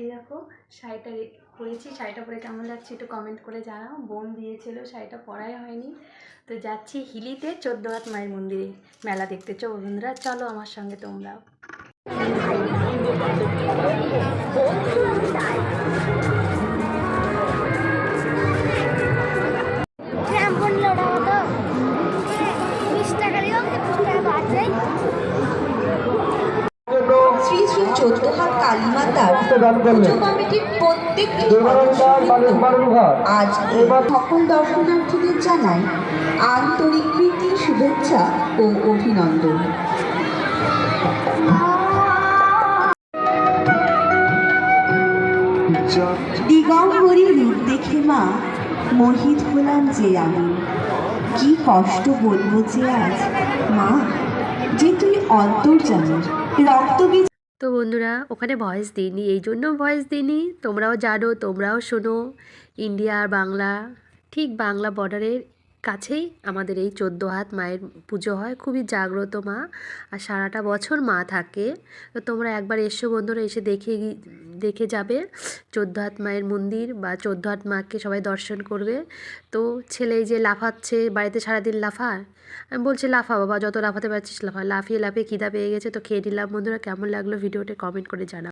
এই দেখো শাড়িটা পরেছি। শাড়িটা পরে কেমন লাগছে একটু কমেন্ট করে জানাও। বোন দিয়েছিল, শাড়িটা পরাই হয়নি। তো যাচ্ছি হিলিতে চোদ্দ হাত মায়ের মন্দিরে মেলা দেখতে। চো বন্ধুরা, চলো আমার সঙ্গে তোমরাও। কালীমাতার পুজো কমিটির আজ সকল দর্শনার্থীদের জানাই আন্তরিক প্রীতি শুভেচ্ছা ও অভিনন্দন। দিগম্বরী রূপ দেখে মা মোহিত হলাম যে আমি। কি কষ্ট বলব যে আজ মা যে তুই অন্তর্জামী রক্তবীজ তো বন্ধুরা, ওখানে ভয়েস দিইনি এই জন্য ভয়েস দিইনি। তোমরাও জানো, তোমরাও শোনো। ইন্ডিয়া আর বাংলা, ঠিক বাংলা বর্ডারের কাছেই আমাদের এই চোদ্দ হাত মায়ের পুজো হয়। খুবই জাগ্রত মা, আর সারাটা বছর মা থাকে। তো তোমরা একবার এসো বন্ধুরা, এসে দেখে দেখে যাবে। চোদ্দ হাত মায়ের মন্দির বা চোদ্দ হাত মাকে সবাই দর্শন করবে। তো ছেলে যে লাফাচ্ছে, বাড়িতে সারাদিন লাফা আমি বলছি, লাফা বাবা, যত লাফাতে পারছিস লাফা। লাফিয়ে লাফিয়ে খিদা পেয়ে গেছে, তো খেয়ে নিলাম। বন্ধুরা, কেমন লাগল ভিডিওটা কমেন্ট করে জানাও।